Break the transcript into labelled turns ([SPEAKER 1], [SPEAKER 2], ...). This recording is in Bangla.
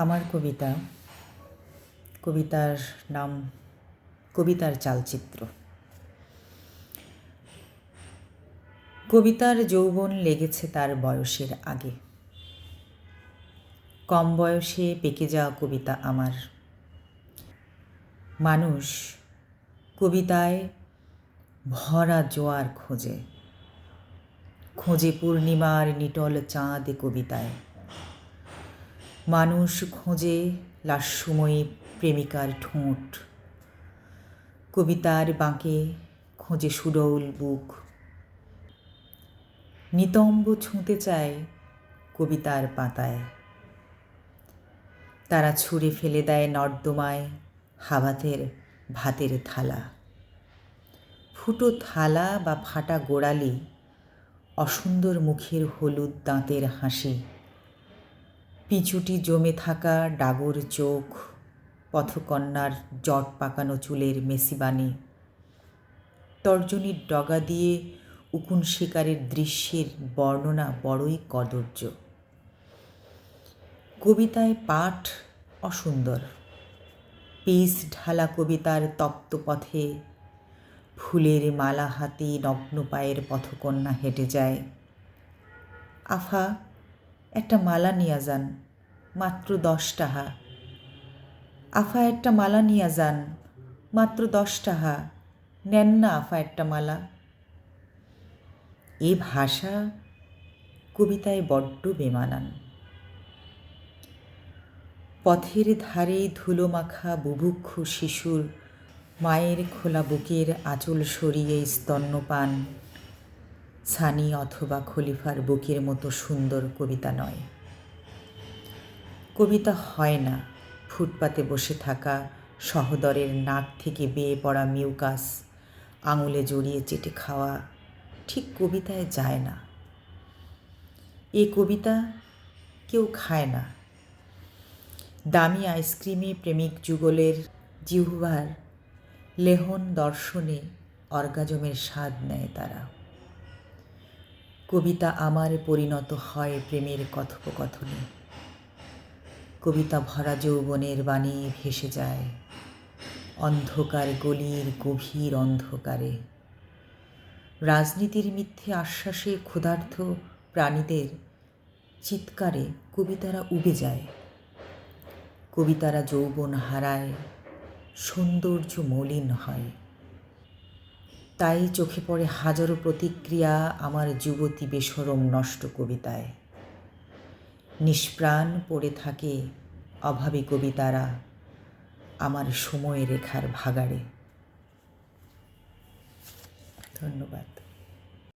[SPEAKER 1] আমার কবিতা, কবিতার নাম কবিতার চালচিত্র। কবিতার যৌবন লেগেছে তার বয়সের আগে। কম বয়সে পেকে যাওয়া কবিতা আমার। মানুষ কবিতায় ভরা জোয়ার খোঁজে। খোঁজে পূর্ণিমার নিটল চাঁদ কবিতায়। মানুষ খোঁজে লাস্যময়ী প্রেমিকার ঠোঁট। কবিতার বাঁকে খোঁজে সুডৌল বুক। নিতম্ব ছুঁতে চায় কবিতার পাতায়। তারা ছুঁড়ে ফেলে দেয় নর্দমায় হাবাতের ভাতের থালা। ফুটো থালা বা ফাটা গোড়ালি অসুন্দর মুখের হলুদ দাঁতের হাসি। পিচুটি জমে থাকা ডাগর চোখ, পথকন্যার জট পাকানো চুলের মেসিবানি তর্জনীর ডগা দিয়ে উকুন শিকারের দৃশ্যের বর্ণনা বড়ই কদর্য কবিতায় পাঠ অসুন্দর। পিস ঢালা কবিতার তপ্ত পথে ফুলের মালা হাতে নগ্ন পায়ের পথকন্যা হেঁটে যায়। আফা, একটা মালা নিয়ে যান। মাত্র দশ টাহা। আফা একটা মালা নিয়া যান, মাত্র দশ টাহা। নেন না আফা একটা মালা। এ ভাষা কবিতায় বড্ড বেমানান। পথের ধারে ধুলো মাখা বুভুক্ষু শিশুর, মায়ের খোলা বুকের আঁচল সরিয়ে স্তন্যপান সানি অথবা খলিফার বুকের মতো সুন্দর কবিতা নয়। কবিতা হয় না। ফুটপাতে বসে থাকা সহদরের নাক থেকে বেয়ে পড়া মিউকাস, আঙুলে জড়িয়ে চেটে খাওয়া ঠিক কবিতায় যায় না। এ কবিতা কেউ খায় না। দামি আইসক্রিমে প্রেমিক যুগলের জিহ্বার, লেহন দর্শনে অর্গাজমের স্বাদ নেয় তারা। কবিতা আমার পরিণত হয় প্রেমের কথোপকথনে। কবিতা ভরা যৌবনের বাণী ভেসে যায়। অন্ধকার গলির গভীর অন্ধকারে। রাজনীতির মিথ্যে আশ্বাসে ক্ষুধার্থ প্রাণীদের চিৎকারে কবিতারা উবে যায়। কবিতারা যৌবন হারায়, সৌন্দর্য মলিন হয়। তাই চোখে পড়ে হাজারো প্রতিক্রিয়া আমার যুবতী বেসরম নষ্ট কবিতায়। নিষ্প্রাণ পড়ে থাকে অভাবী কবিতারা আমার সময় রেখার ভাগাড়ে। ধন্যবাদ।